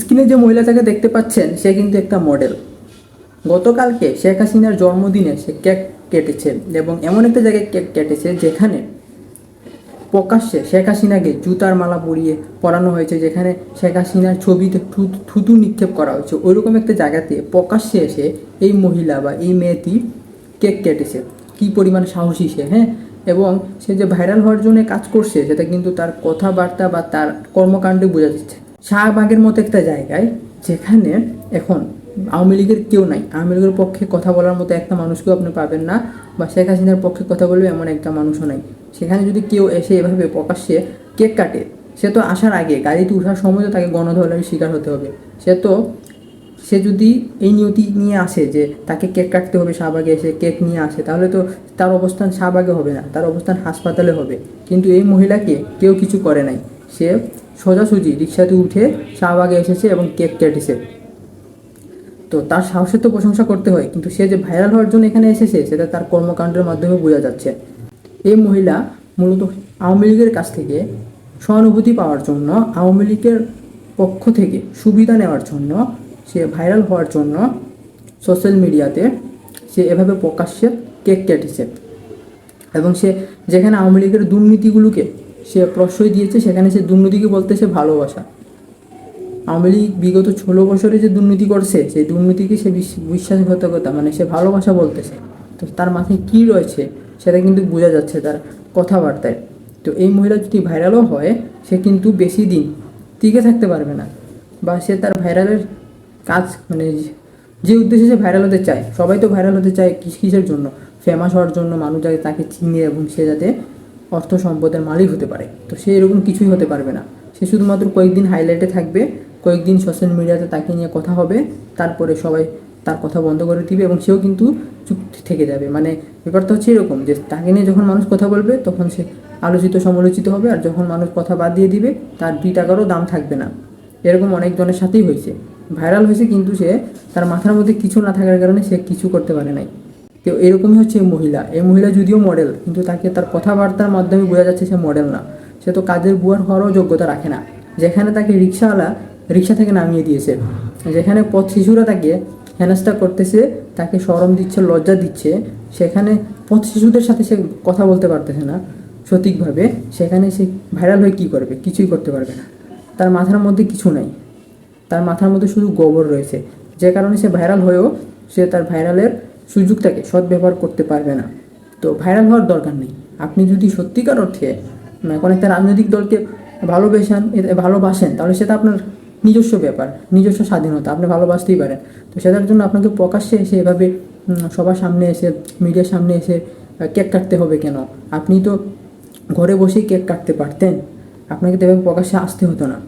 স্ক্রিনে যে মহিলাটাকে দেখতে পাচ্ছেন, সে কিন্তু একটা মডেল গতকালকে শেখ হাসিনার জন্মদিনে সে কেক কেটেছে এবং এমন একটা জায়গায় কেক কেটেছে যেখানে প্রকাশ্যে শেখ হাসিনাকে জুতার মালা পরিয়ে পরানো হয়েছে, যেখানে শেখ হাসিনার ছবিতে থুতু নিক্ষেপ করা হয়েছে। ওইরকম একটা জায়গাতে প্রকাশ্যে এসে এই মহিলা বা এই মেয়েটি কেক কেটেছে। কি পরিমাণ সাহসী সে হ্যাঁ? এবং সে যে ভাইরাল হওয়ার জন্য কাজ করছে, সেটা কিন্তু তার কথাবার্তা বা তার কর্মকাণ্ডে বোঝা যাচ্ছে শাহবাগের মতো একটা জায়গায় যেখানে এখন আওয়ামী লীগের কেউ নাই। আওয়ামী লীগের পক্ষে কথা বলার মতো একটা মানুষকেও আপনি পাবেন না বা শেখ হাসিনার পক্ষে কথা বলবে এমন একটা মানুষও নাই। সেখানে যদি কেউ এসে এভাবে প্রকাশ্যে কেক কাটে, সে তো আসার আগে গাড়িতে ওঠার সময় তো তাকে গণধোলার শিকার হতে হবে। সে তো, সে যদি এই নিয়তি নিয়ে আসে যে তাকে কেক কাটতে হবে, শাহবাগে এসে কেক নিয়ে আসে, তাহলে তো তার অবস্থান শাহবাগে হবে না, তার অবস্থান হাসপাতালে হবে। কিন্তু এই মহিলাকে কেউ কিছু করে নাই। সে সোজাসুজি রিক্সাতে উঠে শাহবাগে এসেছে এবং কেক কেটেছে। তো তার সাহসের তো প্রশংসা করতে হয়, কিন্তু সে যে ভাইরাল হওয়ার জন্য এখানে এসেছে, সেটা তার কর্মকাণ্ডের মাধ্যমে বোঝা যাচ্ছে। এই মহিলা মূলত আওয়ামী লীগের কাছ থেকে সহানুভূতি পাওয়ার জন্য, আওয়ামী লীগের পক্ষ থেকে সুবিধা নেওয়ার জন্য, সে ভাইরাল হওয়ার জন্য সোশ্যাল মিডিয়াতে সে এভাবে প্রকাশ্যে কেক কেটেছে। এবং সে যেখানে আওয়ামী লীগের দুর্নীতিগুলোকে সে প্রশ্রয় দিয়েছে, সেখানে সে দুর্নীতিকে বলতেছে ভালোবাসা। আওয়ামী লীগ বিগত ষোলো বছরে যে দুর্নীতি করছে, সেই দুর্নীতিকে সে বিশ- বিশ্বাসঘাতকতা মানে সে ভালোবাসা বলতেছে। তো তার মাথায় কী রয়েছে, সেটা কিন্তু বোঝা যাচ্ছে তার কথাবার্তায়। তো এই মহিলা যদি ভাইরালও হয়, সে কিন্তু বেশি দিন টিকে থাকতে পারবে না। বা সে তার ভাইরালের কাজ মানে যে- উদ্দেশ্যে সে ভাইরাল হতে চায়, সবাই তো ভাইরাল হতে চায় কিস- কিসের জন্য? ফেমাস হওয়ার জন্য মানুষ যাতে তাকে চিনে এবং সে যাতে অর্থ সম্পদের মালিক হতে পারে। তো সে এরকম কিছুই হতে পারবে না। সে শুধুমাত্র কয়েকদিন হাইলাইটে থাকবে, কয়েকদিন সোশ্যাল মিডিয়াতে তাকে নিয়ে কথা হবে, তারপরে সবাই তার কথা বন্ধ করে দিবে এবং সেও কিন্তু চুপ থেকে যাবে। মানে ব্যাপারটা হচ্ছে এরকম যে তাকে নিয়ে যখন মানুষ কথা বলবে, তখন সে আলোচিত সমালোচিত হবে আর যখন মানুষ কথা বাদ দিয়ে দিবে, তার দুই টাকারও দাম থাকবে না। এরকম অনেকজনের সাথেই হয়েছে। ভাইরাল হয়েছে কিন্তু সে তার মাথার মধ্যে কিছু না থাকার কারণে সে কিছু করতে পারে নাই। তো এরকমই হচ্ছে এই মহিলা। এই মহিলা যদিও মডেল কিন্তু তাকে তার কথাবার্তার মাধ্যমে বোঝা যাচ্ছে সে মডেল না। সে তো কাজের বুয়ার হওয়ারও যোগ্যতা রাখে না। যেখানে তাকে রিক্সাওয়ালা রিক্সা থেকে নামিয়ে দিয়েছে, যেখানে পথ শিশুরা তাকে হেনস্থা করতেছে, তাকে সরম দিচ্ছে, লজ্জা দিচ্ছে, সেখানে পথ শিশুদের সাথে সে কথা বলতে পারতেছে না সঠিকভাবে, সেখানে সে ভাইরাল হয়ে কী করবে? কিছুই করতে পারবে না। তার মাথার মধ্যে কিছু নাই। তার মাথার মধ্যে শুধু গোবর রয়েছে। যে কারণে সে ভাইরাল হয়েও সে তার ভাইরালের সুযোগটাকে সদ্ব্যবহার করতে পারবে না। তো ভাইরাল হওয়ার দরকার নেই। আপনি যদি সত্যিকার অর্থে কোনো একটা রাজনৈতিক দলকে ভালোবেসেন ভালোবাসেন, তাহলে সেটা আপনার নিজস্ব ব্যাপার, নিজস্ব স্বাধীনতা, আপনি ভালোবাসতেই পারেন। তো সেটার জন্য আপনাকে প্রকাশ্যে এসে এভাবে সবার সামনে এসে, মিডিয়ার সামনে এসে কেক কাটতে হবে কেন? আপনি তো ঘরে বসেই কেক কাটতে পারতেন। আপনাকে তো এভাবে প্রকাশ্যে আসতে হতো না।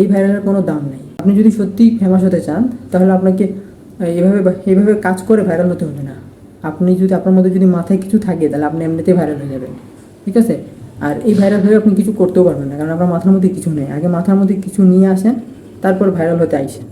এই ভাইরালের কোনো দাম নেই। আপনি যদি সত্যিই ফেমাস হতে চান, তাহলে আপনাকে এভাবে এইভাবে কাজ করে ভাইরাল হতে হবে না। আপনি যদি আপনার মধ্যে যদি মাথায় কিছু থাকে, তাহলে আপনি এমনিতেই ভাইরাল হয়ে যাবেন। ঠিক আছে? আর এই ভাইরাল হয়ে আপনি কিছু করতেও পারবেন না, কারণ আপনার মাথার মধ্যে কিছু নেই। আগে মাথার মধ্যে কিছু নিয়ে আসেন, তারপর ভাইরাল হতে আইসেন।